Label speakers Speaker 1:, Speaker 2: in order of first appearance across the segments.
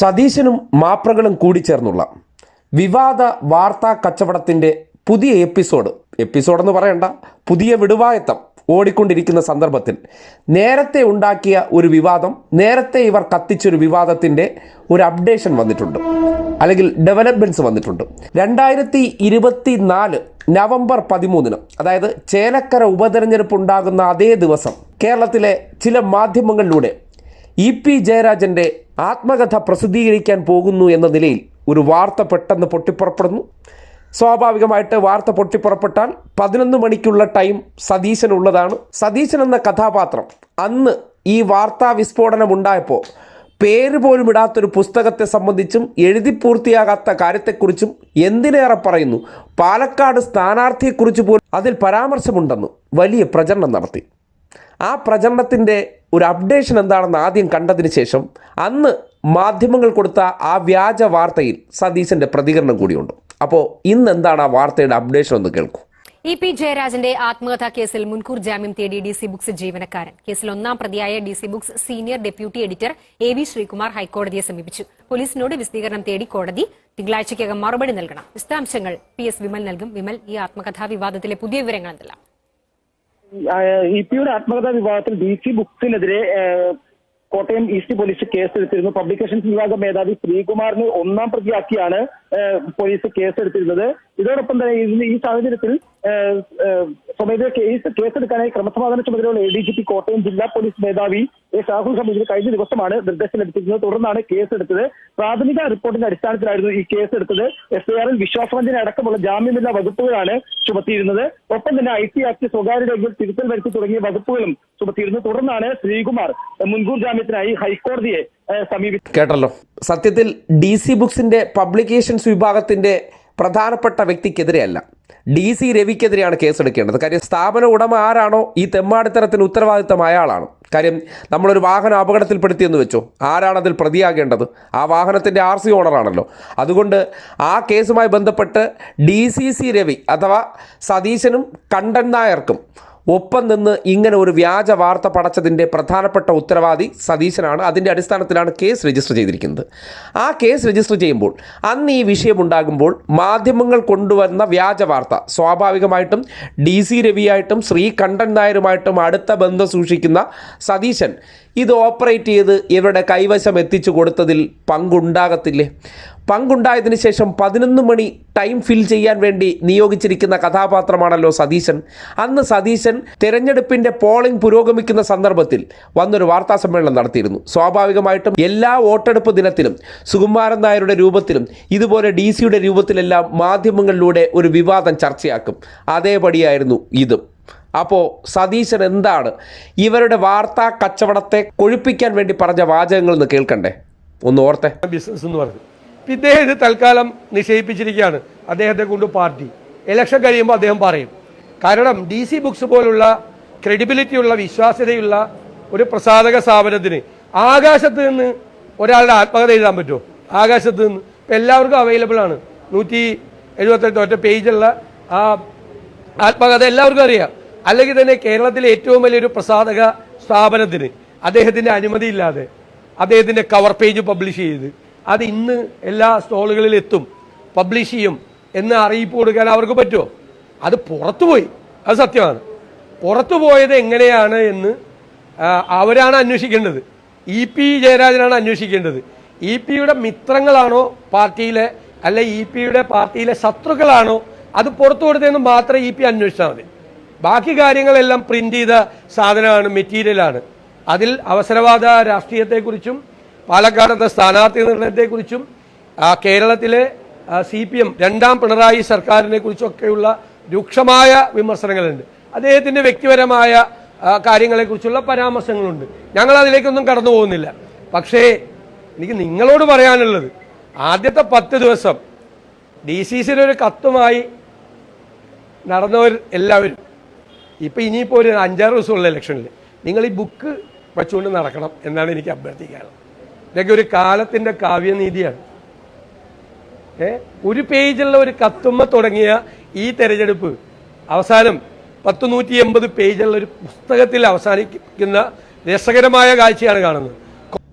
Speaker 1: സതീശനും മാപ്രകളും കൂടി ചേർന്നുള്ള വിവാദ വാർത്താ കച്ചവടത്തിന്റെ പുതിയ എപ്പിസോഡ്. എപ്പിസോഡ് എന്ന് പറയണ്ട പുതിയ വിടുവായത്തം ഓടിക്കൊണ്ടിരിക്കുന്ന സന്ദർഭത്തിൽ നേരത്തെ ഉണ്ടാക്കിയ ഒരു വിവാദം നേരത്തെ ഇവർ കത്തിച്ചൊരു വിവാദത്തിന്റെ ഒരു അപ്ഡേഷൻ വന്നിട്ടുണ്ട്. അല്ലെങ്കിൽ ഡെവലപ്മെന്റ്സ് വന്നിട്ടുണ്ട്. രണ്ടായിരത്തി ഇരുപത്തി നാല് നവംബർ പതിമൂന്നിന് അതായത് ചേലക്കര ഉപതെരഞ്ഞെടുപ്പ് ഉണ്ടാകുന്ന അതേ ദിവസം കേരളത്തിലെ ചില മാധ്യമങ്ങളിലൂടെ ഇ പി ജയരാജന്റെ ആത്മകഥ പ്രസിദ്ധീകരിക്കാൻ പോകുന്നു എന്ന നിലയിൽ ഒരു വാർത്ത പെട്ടെന്ന് പൊട്ടിപ്പുറപ്പെടുന്നു. സ്വാഭാവികമായിട്ട് വാർത്ത പൊട്ടിപ്പുറപ്പെട്ടാൽ പതിനൊന്ന് മണിക്കുള്ള ടൈം സതീശനുള്ളതാണ്. സതീശൻ എന്ന കഥാപാത്രം അന്ന് ഈ വാർത്താ വിസ്ഫോടനം ഉണ്ടായപ്പോൾ പേര് പോലും ഇടാത്തൊരു പുസ്തകത്തെ സംബന്ധിച്ചും എഴുതി പൂർത്തിയാകാത്ത കാര്യത്തെക്കുറിച്ചും എന്തിനേറെ പറയുന്നു? പാലക്കാട് സ്ഥാനാർത്ഥിയെക്കുറിച്ച് പോലും അതിൽ പരാമർശമുണ്ടെന്ന് വലിയ പ്രചരണം നടത്തി. ആ പ്രചരണത്തിന്റെ ഒരു അപ്ഡേഷൻ എന്താണെന്ന് ആദ്യം കണ്ടതിന് ശേഷം അന്ന് മാധ്യമങ്ങൾ കൊടുത്ത ആ വ്യാജ വാർത്തയിൽ സതീശന്റെ പ്രതികരണം കൂടിയുണ്ട്. അപ്പോൾ ഇന്ന് എന്താണ് ആ വാർത്തയുടെ അപ്ഡേഷൻ ഒന്ന് കേൾക്കൂ.
Speaker 2: ഇ പി ജയരാജന്റെ ആത്മകഥാ കേസിൽ മുൻകൂർ ജാമ്യം തേടി ഡി സി ബുക്സ് ജീവനക്കാരൻ. കേസിൽ ഒന്നാം പ്രതിയായ D C Books senior deputy editor A V Sreekumar ഹൈക്കോടതിയെ സമീപിച്ചു. പോലീസിനോട് വിശദീകരണം തേടി കോടതി തിങ്കളാഴ്ചയ്ക്കകം മറുപടി നൽകണം. വിശദാംശങ്ങൾ പി എസ് വിമൽ നൽകും. വിമൽ ഈ ആത്മകഥാ വിവാദത്തിലെ പുതിയ വിവരങ്ങൾ എന്തെല്ലാം?
Speaker 3: ഇ പിയുടെ ആത്മകഥാ വിഭാഗത്തിൽ ഡി സി ബുക്സിനെതിരെ കോട്ടയം ഈസ്റ്റ് പോലീസ് കേസെടുത്തിരുന്നു. പബ്ലിക്കേഷൻസ് വിഭാഗം മേധാവി ശ്രീകുമാറിന് ഒന്നാം പ്രതിയാക്കിയാണ് പോലീസ് കേസെടുത്തിരുന്നത് ഇതോടൊപ്പം തന്നെ ഇതിന് ഈ സാഹചര്യത്തിൽ സ്വമേധയാ കേസ് കേസെടുക്കാനായി ക്രമസമാധാന ചുമതലയുള്ള A D G P Kottayam ജില്ലാ പോലീസ് മേധാവി എ ഷാഹുൽ ഹമീദിന് കഴിഞ്ഞ ദിവസമാണ് നിർദ്ദേശം ലഭിച്ചിരുന്നത്. തുടർന്നാണ് കേസെടുത്തത് പ്രാഥമിക റിപ്പോർട്ടിന്റെ അടിസ്ഥാനത്തിലായിരുന്നു ഈ കേസെടുത്തത് എഫ്ഐആറിൽ വിശ്വാസവഞ്ചന അടക്കമുള്ള ജാമ്യമില്ലാ വകുപ്പുകളാണ് ചുമത്തിയിരുന്നത്. ഒപ്പം തന്നെ ഐ ടി ആക്ട് സ്വകാര്യ രേഖയിൽ തിരുത്തൽ വരുത്തി തുടങ്ങിയ വകുപ്പുകളും ചുമത്തിയിരുന്നു. തുടർന്നാണ് ശ്രീകുമാർ മുൻകൂർ ജാമ്യത്തിനായി ഹൈക്കോടതിയെ ഏഹ്, സമീപിച്ചത്
Speaker 1: കേട്ടല്ലോ. സത്യത്തിൽ ഡി സി ബുക്സിന്റെ പബ്ലിക്കേഷൻസ് വിഭാഗത്തിന്റെ പ്രധാനപ്പെട്ട വ്യക്തിക്കെതിരെയല്ല. D C രവിക്കെതിരെയാണ് കേസെടുക്കേണ്ടത്. കാര്യം സ്ഥാപന ഉടമ ആരാണോ ഈ തെമ്മാടിത്തരത്തിന് ഉത്തരവാദിത്തം അയാളാണ്. കാര്യം നമ്മളൊരു വാഹനം അപകടത്തിൽപ്പെടുത്തിയെന്ന് വെച്ചോ ആരാണ് അതിൽ പ്രതിയാകേണ്ടത്? ആ വാഹനത്തിന്റെ ആർ സി ഓണറാണല്ലോ. അതുകൊണ്ട് ആ കേസുമായി ബന്ധപ്പെട്ട് ഡി സി സി രവി അഥവാ സതീശനും കണ്ടൻ നായർക്കും ഒപ്പം നിന്ന് ഇങ്ങനെ ഒരു വ്യാജ വാർത്ത പടച്ചതിന്റെ പ്രധാനപ്പെട്ട ഉത്തരവാദി സതീശനാണ്. അതിന്റെ അടിസ്ഥാനത്തിലാണ് കേസ് രജിസ്റ്റർ ചെയ്തിരിക്കുന്നത്. ആ കേസ് രജിസ്റ്റർ ചെയ്യുമ്പോൾ അന്ന് ഈ വിഷയമുണ്ടാകുമ്പോൾ മാധ്യമങ്ങൾ കൊണ്ടുവന്ന വ്യാജ വാർത്ത സ്വാഭാവികമായിട്ടും ഡി സി രവിയായിട്ടും ശ്രീകണ്ഠൻ നായരുമായിട്ടും അടുത്ത ബന്ധം സൂക്ഷിക്കുന്ന സതീശൻ ഇത് ഓപ്പറേറ്റ് ചെയ്ത് ഇവരുടെ കൈവശം എത്തിച്ചു കൊടുത്തതിൽ പങ്കുണ്ടാകത്തില്ലേ? പങ്കുണ്ടായതിന് ശേഷം പതിനൊന്ന് മണി ടൈം ഫിൽ ചെയ്യാൻ വേണ്ടി നിയോഗിച്ചിരിക്കുന്ന കഥാപാത്രമാണല്ലോ സതീശൻ. അന്ന് സതീശൻ തെരഞ്ഞെടുപ്പിന്റെ പോളിംഗ് പുരോഗമിക്കുന്ന സന്ദർഭത്തിൽ വന്നൊരു വാർത്താ സമ്മേളനം നടത്തിയിരുന്നു. സ്വാഭാവികമായിട്ടും എല്ലാ വോട്ടെടുപ്പ് ദിനത്തിലും സുകുമാരൻ നായരുടെ രൂപത്തിലും ഇതുപോലെ ഡി സിയുടെ രൂപത്തിലെല്ലാം മാധ്യമങ്ങളിലൂടെ ഒരു വിവാദം ചർച്ചയാക്കും. അതേപടിയായിരുന്നു ഇതും. അപ്പോൾ സതീശൻ എന്താണ് ഇവരുടെ വാർത്താ കച്ചവടത്തെ കൊഴുപ്പിക്കാൻ വേണ്ടി പറഞ്ഞ വാചകങ്ങൾ എന്ന് കേൾക്കണ്ടേ? ഒന്ന് ഓർത്തെ.
Speaker 4: ബിസിനസ് എന്ന് പറഞ്ഞു. ഇദ്ദേഹം ഇത് തൽക്കാലം നിഷേധിപ്പിച്ചിരിക്കുകയാണ് അദ്ദേഹത്തെ കൊണ്ട് പാർട്ടി. ഇലക്ഷൻ കഴിയുമ്പോൾ അദ്ദേഹം പറയും. കാരണം ഡി സി ബുക്സ് പോലുള്ള ക്രെഡിബിലിറ്റിയുള്ള വിശ്വാസ്യതയുള്ള ഒരു പ്രസാധക സ്ഥാപനത്തിന് ആകാശത്ത് നിന്ന് ഒരാളുടെ ആത്മകഥ എഴുതാൻ പറ്റുമോ? ആകാശത്ത് നിന്ന്. ഇപ്പം എല്ലാവർക്കും അവൈലബിൾ ആണ്. നൂറ്റി എഴുപത്തെട്ട് ഒറ്റ പേജുള്ള ആ ആത്മകഥ എല്ലാവർക്കും അറിയാം. അല്ലെങ്കിൽ തന്നെ കേരളത്തിലെ ഏറ്റവും വലിയൊരു പ്രസാധക സ്ഥാപനത്തിന് അദ്ദേഹത്തിന്റെ അനുമതിയില്ലാതെ അദ്ദേഹത്തിന്റെ കവർ പേജ് പബ്ലിഷ് ചെയ്ത് അത് ഇന്ന് എല്ലാ സ്റ്റോളുകളിൽ എത്തും പബ്ലിഷ് ചെയ്യും എന്ന് അറിയിപ്പ് കൊടുക്കാൻ അവർക്ക് പറ്റുമോ? അത് പുറത്തുപോയി. അത് സത്യമാണ്. പുറത്തു പോയത് എങ്ങനെയാണ് എന്ന് അവരാണ് അന്വേഷിക്കേണ്ടത്. ഇ പി ജയരാജനാണ് അന്വേഷിക്കേണ്ടത്. ഇ പിയുടെ മിത്രങ്ങളാണോ പാർട്ടിയിലെ അല്ലെ ഇ പിയുടെ പാർട്ടിയിലെ ശത്രുക്കളാണോ? അത് പുറത്തു കൊടുത്തതെന്ന് മാത്രമേ ഇ പി അന്വേഷിച്ചാൽ മതി. ബാക്കി കാര്യങ്ങളെല്ലാം പ്രിന്റ് ചെയ്ത സാധനമാണ് മെറ്റീരിയലാണ് അതിൽ അവസരവാദ രാഷ്ട്രീയത്തെക്കുറിച്ചും പാലക്കാടത്തെ സ്ഥാനാർത്ഥി നിർണയത്തെക്കുറിച്ചും കേരളത്തിലെ സി പി എം രണ്ടാം പിണറായി സർക്കാരിനെ കുറിച്ചൊക്കെയുള്ള രൂക്ഷമായ വിമർശനങ്ങളുണ്ട്. അദ്ദേഹത്തിന്റെ വ്യക്തിപരമായ കാര്യങ്ങളെക്കുറിച്ചുള്ള പരാമർശങ്ങളുണ്ട്. ഞങ്ങൾ അതിലേക്കൊന്നും കടന്നു പോകുന്നില്ല. പക്ഷേ എനിക്ക് നിങ്ങളോട് പറയാനുള്ളത് ആദ്യത്തെ പത്ത് ദിവസം ഡി സി സിയുടെ ഒരു കത്തുമായി നടന്നവർ എല്ലാവരും ഇപ്പം ഇനിയിപ്പോൾ ഒരു അഞ്ചാറ് ദിവസമുള്ള ഇലക്ഷനിൽ നിങ്ങൾ ഈ ബുക്ക് വെച്ചുകൊണ്ട് നടക്കണം എന്നാണ് എനിക്ക് അഭ്യർത്ഥിക്കാനുള്ളത്. ഇതൊക്കെ ഒരു കാലത്തിന്റെ കാവ്യനീതിയാണ്. ഏ? ഒരു പേജുള്ള ഒരു കത്തുമ്മ തുടങ്ങിയ ഈ തെരഞ്ഞെടുപ്പ് അവസാനം പത്ത് നൂറ്റി എൺപത് പേജുള്ള ഒരു പുസ്തകത്തിൽ അവസാനിക്കുന്ന രസകരമായ കാഴ്ചയാണ് കാണുന്നത്.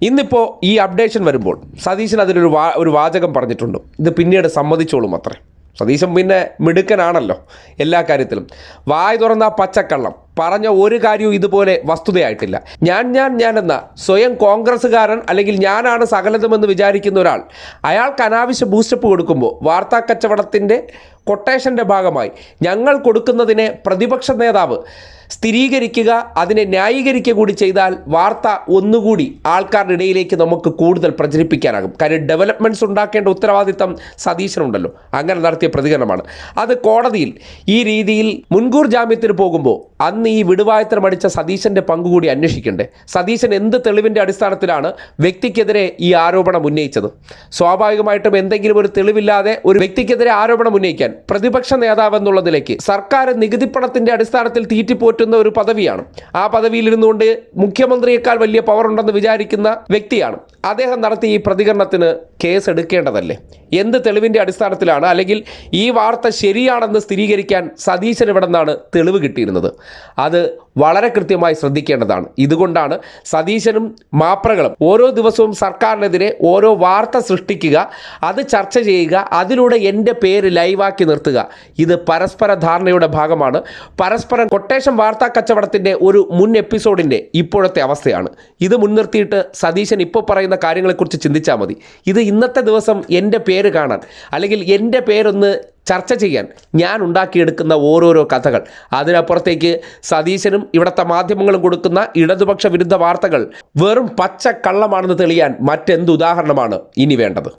Speaker 1: ഇന്നിപ്പോൾ ഈ അപ്ഡേഷൻ വരുമ്പോൾ സതീശൻ അതിലൊരു വാ ഒരു വാചകം പറഞ്ഞിട്ടുണ്ട്. ഇത് പിന്നീട് സമ്മതിച്ചോളും അത്രേ. സതീശൻ പിന്നെ മിടുക്കനാണല്ലോ എല്ലാ കാര്യത്തിലും. വായ തുറന്ന പച്ചക്കള്ളം. പറഞ്ഞ ഒരു കാര്യവും ഇതുപോലെ വസ്തുതയായിട്ടില്ല. ഞാൻ ഞാൻ ഞാൻ എന്ന സ്വയം കോൺഗ്രസ്സുകാരൻ അല്ലെങ്കിൽ ഞാനാണ് സകലതുമെന്ന് വിചാരിക്കുന്ന ഒരാൾ അയാൾക്ക് അനാവശ്യ ബൂസ്റ്റപ്പ് കൊടുക്കുമ്പോൾ വാർത്താ കച്ചവടത്തിന്റെ കൊട്ടേഷന്റെ ഭാഗമായി ഞങ്ങൾ കൊടുക്കുന്നതിനെ പ്രതിപക്ഷ നേതാവ് സ്ഥിരീകരിക്കുക അതിനെ ന്യായീകരിക്കുക കൂടി ചെയ്താൽ വാർത്ത ഒന്നുകൂടി ആൾക്കാരുടെ ഇടയിലേക്ക് നമുക്ക് കൂടുതൽ പ്രചരിപ്പിക്കാനാകും. കാര്യം ഡെവലപ്മെന്റ്സ് ഉണ്ടാക്കേണ്ട ഉത്തരവാദിത്തം സതീശനുണ്ടല്ലോ. അങ്ങനെ നടത്തിയ പ്രതികരണമാണ്. അത് കോടതിയിൽ ഈ രീതിയിൽ മുൻകൂർ ജാമ്യത്തിന് പോകുമ്പോൾ അന്ന് ഈ വിടുവായത്തരം അടിച്ച സതീശന്റെ പങ്കുകൂടി അന്വേഷിക്കണ്ടേ. സതീശൻ എന്ത് തെളിവിന്റെ അടിസ്ഥാനത്തിലാണ് വ്യക്തിക്കെതിരെ ഈ ആരോപണം ഉന്നയിച്ചത്? സ്വാഭാവികമായിട്ടും എന്തെങ്കിലും ഒരു തെളിവില്ലാതെ ഒരു വ്യക്തിക്കെതിരെ ആരോപണം ഉന്നയിക്കാൻ പ്രതിപക്ഷ നേതാവ് എന്നുള്ളതിലേക്ക് സർക്കാർ നികുതിപ്പണത്തിന്റെ അടിസ്ഥാനത്തിൽ തീറ്റിപ്പോറ്റുന്ന ഒരു പദവിയാണ്. ആ പദവിയിൽ ഇരുന്നുകൊണ്ട് മുഖ്യമന്ത്രിയേക്കാൾ വലിയ പവർ ഉണ്ടെന്ന് വിചാരിക്കുന്ന വ്യക്തിയാണ്. അദ്ദേഹം നടത്തിയ ഈ പ്രതികരണത്തിന് കേസ് എടുക്കേണ്ടതല്ലേ? എന്ത് തെളിവിന്റെ അടിസ്ഥാനത്തിലാണ്? അല്ലെങ്കിൽ ഈ വാർത്ത ശരിയാണെന്ന് സ്ഥിരീകരിക്കാൻ സതീശൻ ഇവിടെ നിന്നാണ് തെളിവ് കിട്ടിയിരുന്നത്? അത് വളരെ കൃത്യമായി ശ്രദ്ധിക്കേണ്ടതാണ്. ഇതുകൊണ്ടാണ് സതീശനും മാപ്രകളും ഓരോ ദിവസവും സർക്കാരിനെതിരെ ഓരോ വാർത്ത സൃഷ്ടിക്കുക അത് ചർച്ച ചെയ്യുക അതിലൂടെ എന്റെ പേര് ലൈവാക്കി നിർത്തുക. ഇത് പരസ്പര ധാരണയുടെ ഭാഗമാണ്. പരസ്പരം കൊട്ടേഷൻ വാർത്താ കച്ചവടത്തിന്റെ ഒരു മുൻ എപ്പിസോഡിന്റെ ഇപ്പോഴത്തെ അവസ്ഥയാണ്. ഇത് മുൻനിർത്തിയിട്ട് സതീശൻ ഇപ്പോൾ പറയുന്ന കാര്യങ്ങളെക്കുറിച്ച് ചിന്തിച്ചാൽ മതി. ഇത് ഇന്നത്തെ ദിവസം എന്റെ പേര് കാണാൻ അല്ലെങ്കിൽ എന്റെ പേരൊന്ന് ചർച്ച ചെയ്യാൻ ഞാൻ ഉണ്ടാക്കിയെടുക്കുന്ന ഓരോരോ കഥകൾ. അതിനപ്പുറത്തേക്ക് സതീശനും ഇവിടുത്തെ മാധ്യമങ്ങളും കൊടുക്കുന്ന ഇടതുപക്ഷ വിരുദ്ധ വാർത്തകൾ വെറും പച്ച കള്ളമാണെന്ന് തെളിയാൻ മറ്റെന്ത് ഉദാഹരണമാണ് ഇനി വേണ്ടത്?